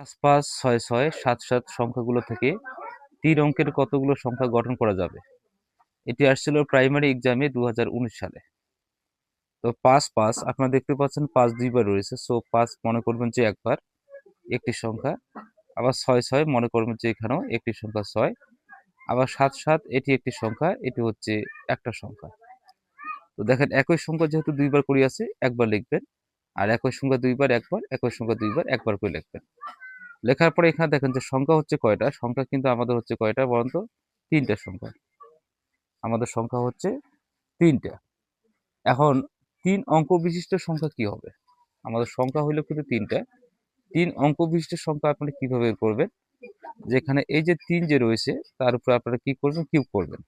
পাঁচ পাঁচ ছয় ছয় সাত সাত সংখ্যাগুলো থেকে তিন অঙ্কের কতগুলো সংখ্যা গঠন করা যাবে? এটি আসছিল প্রাইমারি এক্সামে দু সালে। তো পাঁচ পাঁচ আপনারা দেখতে পাচ্ছেন পাঁচ দুইবার রয়েছে সো পাঁচ মনে করবেন যে একবার একটি সংখ্যা, আবার ছয় ছয় মনে করবেন যে এখানেও একটি সংখ্যা ছয়, আবার সাত সাত এটি একটি সংখ্যা, এটি হচ্ছে একটা সংখ্যা। তো দেখেন একই সংখ্যা যেহেতু দুইবার করি আছে, একবার লিখবেন, আর একই সংখ্যা দুইবার, একবার, একই সংখ্যা দুইবার, একবার করে লিখবেন। লেখার পরে এখানে দেখেন যে সংখ্যা হচ্ছে কয়টা? সংখ্যা কিন্তু আমাদের হচ্ছে কয়টা বরন্ত তিনটা সংখ্যা। আমাদের সংখ্যা হচ্ছে তিনটা। এখন তিন অঙ্ক বিশিষ্ট সংখ্যা কি হবে? আমাদের সংখ্যা হইল কিন্তু তিনটা। তিন অঙ্ক বিশিষ্ট সংখ্যা আপনি কীভাবে করবেন? যেখানে এই যে তিন যে রয়েছে, তার উপরে আপনারা কি করবেন? কিউব করবেন।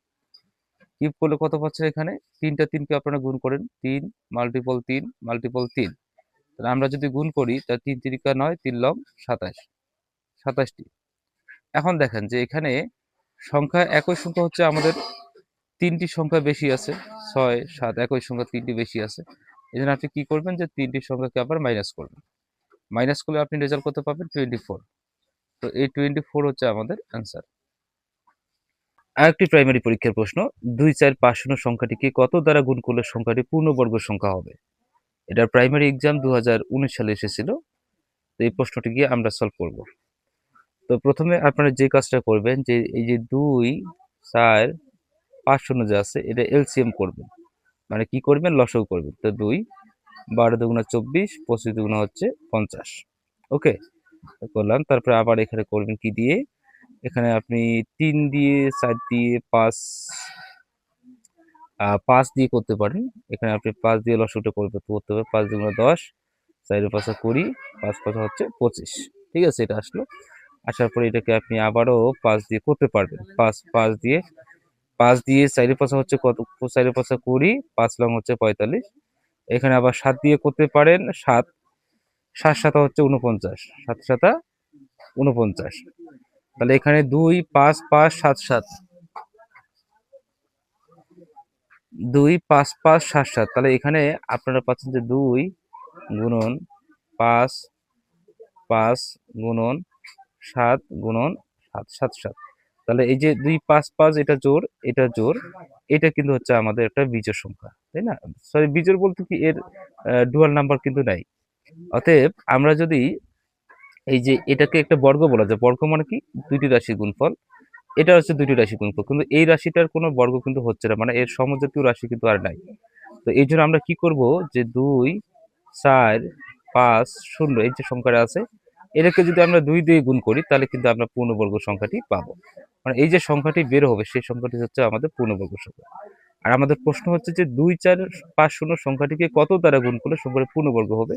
কিউব করলে কত পাচ্ছেন এখানে? তিনটা তিনকে আপনারা গুণ করেন। তিন মাল্টিপল তিন মাল্টিপল তিন। তাহলে আমরা যদি গুণ করি তা তিন তিরিকা নয়, তিন লম সাতাশ। সাতাশটি। এখন দেখেন যে এখানে সংখ্যা, একই সংখ্যা হচ্ছে আমাদের তিনটি সংখ্যা বেশি আছে, ছয়, সাত, একই সংখ্যা তিনটি বেশি আছে। এই জন্য আপনি কি করবেন যে তিনটি সংখ্যাকে আবার মাইনাস করবেন। মাইনাস করলে আপনি রেজাল্ট করতে পারবেন টোয়েন্টি ফোর তো এই টোয়েন্টি ফোর হচ্ছে আমাদের অ্যান্সার আরেকটি প্রাইমারি পরীক্ষার প্রশ্ন, দুই, চার, পাঁচ, শূন্য সংখ্যাটিকে কত দ্বারা গুণ করলে সংখ্যাটি পূর্ণবর্গ সংখ্যা হবে? এটার প্রাইমারি এক্সাম দু হাজার উনিশ সালে এসেছিল, তো এই প্রশ্নটি গিয়ে আমরা সলভ করব। তো প্রথমে আপনারা যে কাজটা করবেন, যে এই যে দুই চার পাঁচ শূন্য যে আছে, এটা এলসিএম করবেন। মানে কি করবেন? লসও করবেন। তো দুই, বারো দুগুণা চব্বিশ, পঁচিশ দুগুণা হচ্ছে পঞ্চাশ। ওকে? করলাম। তারপরে আবার এখানে করবেন কি দিয়ে? এখানে আপনি তিন দিয়ে চার দিয়ে পাঁচ পাঁচ দিয়ে করতে পারেন। এখানে আপনি পাঁচ দিয়ে লসটা করতে করতে হবে পাঁচ দুগুণা দশ চারের পাঁচা কুড়ি, পাঁচ পাঁচা হচ্ছে পঁচিশ। ঠিক আছে? এটা আসলো। আসার পরে এটাকে আপনি আবারও পাঁচ দিয়ে করতে পারবেন। পাঁচ পাঁচ দিয়ে পাঁচ দিয়ে চারি পাঁচা হচ্ছে কত চারি পাঁচা কুড়ি পাঁচ লং হচ্ছে পঁয়তাল্লিশ। এখানে আবার সাত দিয়ে করতে পারেন, সাত সাত সাতা হচ্ছে উনপঞ্চাশ সাত সাতা উনপঞ্চাশ তাহলে এখানে দুই পাঁচ পাঁচ সাত সাত। দুই পাঁচ পাঁচ সাত সাত। তাহলে এখানে আপনারা পাচ্ছেন যে দুই গুণন পাঁচ পাঁচ গুণন সাত গুণন সাত সাত সাত। তাহলে এই যে দুই পাঁচ পাঁচ, এটা জোর এটা জোর, এটা কিন্তু হচ্ছে আমাদের একটা বীজের সংখ্যা, তাই না? সরি বীজের বলতে কি এর ডুয়াল নাম্বার কিন্তু নাই। অতএব আমরা যদি এই যে এটাকে একটা বর্গ বলা যায়, বর্গ মানে কি? দুইটি রাশির গুণফল। এটা হচ্ছে দুইটি রাশি গুণফল, কিন্তু এই রাশিটার কোনো বর্গ কিন্তু হচ্ছে না মানে এর সমজাতীয় রাশি কিন্তু আর নাই। তো এই জন্য আমরা কি করব যে দুই, চার, পাঁচ, শূন্য, এই যে সংখ্যাটা আছে এটাকে যদি আমরা দুই দিয়ে গুণ করি, তাহলে কিন্তু আমরা পূর্ণবর্গ সংখ্যাটি পাবো। মানে এই যে সংখ্যাটি বের হবে, সেই সংখ্যাটি হচ্ছে আমাদের পূর্ণবর্গ সংখ্যা। আর আমাদের প্রশ্ন হচ্ছে যে দুই, চার, পাঁচ, শূন্য সংখ্যাটিকে কত দ্বারা গুণ করলে সংখ্যাটি পূর্ণবর্গ হবে?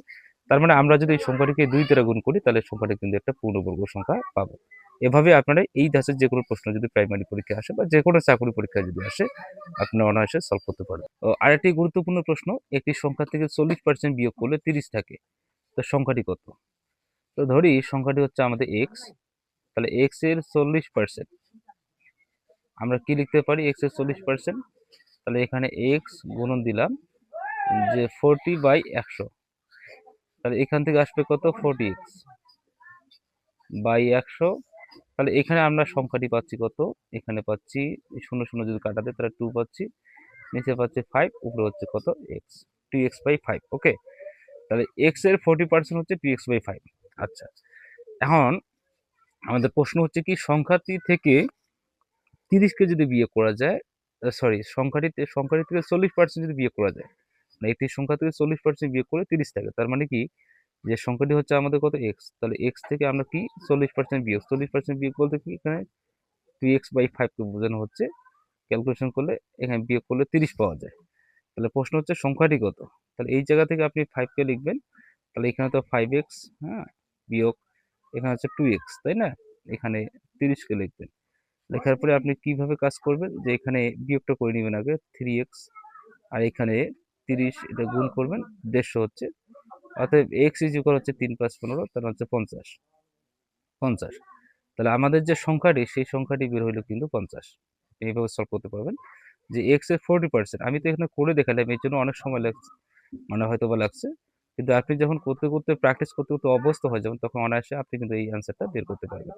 তার মানে আমরা যদি এই সংখ্যাটিকে দুই দ্বারা গুণ করি, তাহলে সংখ্যাটি কিন্তু একটা পূর্ণবর্গ সংখ্যা পাবো। এভাবে আপনারা এই ধাঁচের যে কোনো প্রশ্ন যদি প্রাইমারি পরীক্ষা আসে বা যে কোনো চাকরি পরীক্ষা যদি আসে আপনারা অনায়াসে সলভ করতে পারবেন। আরেকটি গুরুত্বপূর্ণ প্রশ্ন, একটি সংখ্যা থেকে চল্লিশ পার্সেন্ট বিয়োগ করলে তিরিশ থাকে। তো সংখ্যাটি কত? তো ধরি সংখ্যাটি হচ্ছে আমাদের এক্স তাহলে এক্সের চল্লিশ পার্সেন্ট আমরা কি লিখতে পারি? এক্সের চল্লিশ পার্সেন্ট তাহলে এখানে এক্স গুণন দিলাম যে ফোরটি বাই একশো। তাহলে এখান থেকে আসবে কত? ফোরটি এক্স বাই একশো। তাহলে এখানে আমরা সংখ্যাটি পাচ্ছি কত? এখানে পাচ্ছি শূন্য শূন্য যদি কাটাতে, তাহলে টু পাচ্ছি। নিচে পাচ্ছি ফাইভ উপরে হচ্ছে কত? X two x by five okay তাহলে এক্সের ফোরটি পার্সেন্ট হচ্ছে টু এক্স বাই ফাইভ আচ্ছা এখন আমাদের প্রশ্ন হচ্ছে কি, সংখ্যাটি থেকে তিরিশকে যদি বিয়ে করা যায় সরি সংখ্যাটিতে সংখ্যাটি থেকে চল্লিশ পার্সেন্ট যদি বিয়ে করা যায় মানে একটি সংখ্যা থেকে চল্লিশ পার্সেন্ট বিয়ে করে তিরিশ থাকে, তার মানে কি, যে সংখ্যাটি হচ্ছে আমাদের কত এক্স তাহলে এক্স থেকে আমরা কি চল্লিশ পার্সেন্ট বিয়োগ, চল্লিশ পার্সেন্ট বিয়োগ বলতে কি এখানে টু এক্স বাই ফাইভকে বোঝানো হচ্ছে ক্যালকুলেশন করলে এখানে বিয়োগ করলে তিরিশ পাওয়া যায়। তাহলে প্রশ্ন হচ্ছে, সংখ্যাটি কত? তাহলে এই জায়গা থেকে আপনি ফাইভকে লিখবেন, তাহলে এখানে তো ফাইভ এক্স হ্যাঁ বিয়োগ, এখানে হচ্ছে টু এক্স তাই না? এখানে তিরিশকে লিখবেন। লেখার পরে আপনি কীভাবে কাজ করবেন? যে এখানে বিয়োগটা করে নেবেন আগে থ্রি এক্স আর এখানে তিরিশ এটা গুণ করবেন, দেড়শো হচ্ছে। অতএব এক্স ইজ ইকুয়াল হচ্ছে তিন পাঁচ পনেরো, তার হচ্ছে পঞ্চাশ। পঞ্চাশ। তাহলে আমাদের যে সংখ্যাটি, সেই সংখ্যাটি বের হইল কিন্তু পঞ্চাশ। এইভাবে সলভ করতে পারবেন। যে এক্সের ফোরটি পার্সেন্ট আমি তো এখানে করে দেখালাম, এর জন্য অনেক সময় লাগছে মানে হয়তো বা লাগছে। কিন্তু আপনি যখন করতে করতে প্র্যাকটিস করতে করতে অভ্যস্ত হয়ে যাবেন, তখন অনায়াসে আপনি কিন্তু এই অ্যান্সারটা বের করতে পারবেন।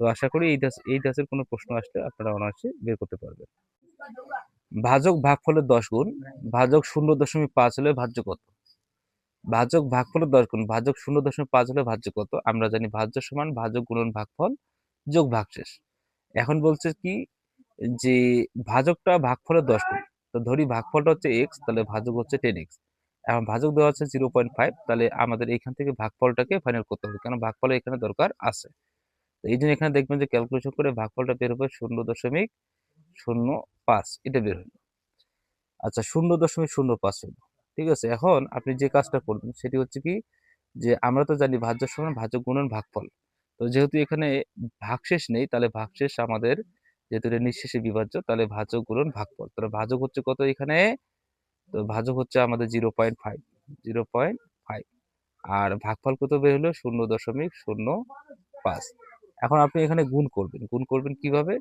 তো আশা করি এই ধাঁচ এই ধাঁচের কোনো প্রশ্ন আসলে আপনারা অনায়াসে বের করতে পারবেন। ভাজক ভাগফলের দশ গুণ, ভাজক শূন্য দশমিক পাঁচ হলে ভাজ্য কত? ভাজক ভাগফলের দশ গুণ, ভাজক শূন্য দশমিক পাঁচ হলে ভাজ্য কত? আমরা জানি ভাজ্য সমান ভাজক গুণন ভাগফল যোগ ভাগশেষ। এখন বলছে কি যে ভাজকটা ভাগফলের দশ গুণ, তো ধরি ভাগফলটা হচ্ছে এক্স তাহলে ভাজক হচ্ছে টেন এক্স ভাজক দেওয়া হচ্ছে জিরো পয়েন্ট ফাইভ তাহলে আমাদের এখান থেকে ভাগফলটাকে ফাইনাল করতে হবে। কারণ ভাগফলের এখানে দরকার আছে। তো এই জন্য এখানে দেখবেন যে ক্যালকুলেশন করে ভাগফলটা বের হবে শূন্য দশমিক শূন্য পাঁচ, এটা বের হলো। আচ্ছা শূন্য দশমিক শূন্য পাঁচ হলো। ঠিক আছে? এখন আপনি যে কাজটা করবেন সেটি হচ্ছে কি? যে আমরা তো জানি ভাজ্য সমান ভাজ্য গুণন ভাগফল। তো যেহেতু এখানে ভাগশেষ নেই, তাহলে ভাগশেষ আমাদের যেহেতু এটা নিঃশেষে বিভাজ্য, তাহলে ভাজক গুণন ভাগফল। তাহলে ভাজক হচ্ছে কত এখানে? তো ভাজক হচ্ছে আমাদের zero point five zero point five আর ভাগফল কত বের হলো? শূন্য দশমিক শূন্য পাঁচ। এখন আপনি এখানে গুণ করবেন। গুণ করবেন কীভাবে?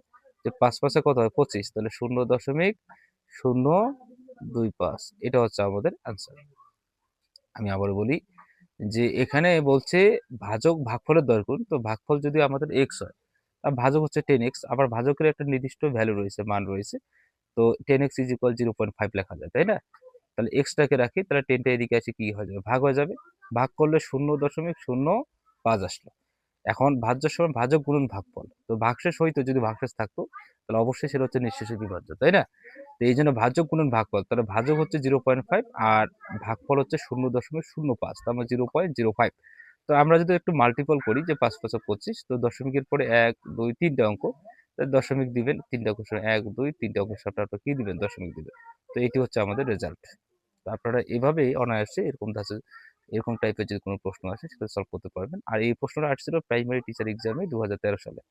যে পাঁচ পাঁচে কত হয়? পঁচিশ। তাহলে শূন্য দশমিক শূন্য দুই পাঁচ। এটা হচ্ছে আমাদের অ্যান্সার আমি আবার বলি যে এখানে বলছে ভাজক ভাগফলের গুণ তো ভাগফল যদি আমাদের এক্স হয় ভাজক হচ্ছে টেন এক্স আবার ভাজকের একটা নির্দিষ্ট ভ্যালু রয়েছে, মান রয়েছে। তো ten x is equal zero point five লেখা যায়, তাই না? তাহলে এক্সটাকে রাখি, তাহলে টেনটা এদিকে আছে কি হয়ে যাবে? ভাগ হয়ে যাবে। ভাগ করলে শূন্য দশমিক শূন্য পাঁচ আসলো। এখন ভাজ্য সময় ভাজক গুণন ভাগফল। তো ভাগশেষ হইতো, যদি ভাগশেষ থাকতো, তাহলে অবশ্যই সেটা হচ্ছে নিঃশেষে বিভাজ্য, তাই না? তো এই জন্য ভাজক গুণন ভাগফল, তাহলে ভাজক হচ্ছে জিরো পয়েন্ট ফাইভ আর ভাগফল হচ্ছে শূন্য দশমিক শূন্য পাঁচ, তার মানে জিরো পয়েন্ট জিরো ফাইভ তো আমরা যদি একটু মাল্টিপল করি, যে পাঁচ পাঁচশো পঁচিশ, তো দশমিকের পরে এক, দুই, তিনটা অঙ্ক দশমিক দিবেন, তিনটা কোশ্চেন এক, দুই, তিনটা কোশ্চেন আপনারা কি দিবেন? দশমিক দিবেন। তো এটি হচ্ছে আমাদের রেজাল্ট তো আপনারা এভাবেই অনায়াসে এরকম ধাঁচে এরকম টাইপের যদি কোনো প্রশ্ন আসে সেটা সলভ করতে পারবেন। আর এই প্রশ্নটা আসছিল প্রাইমারি টিচার এক্সামে দু হাজার তেরো সালে।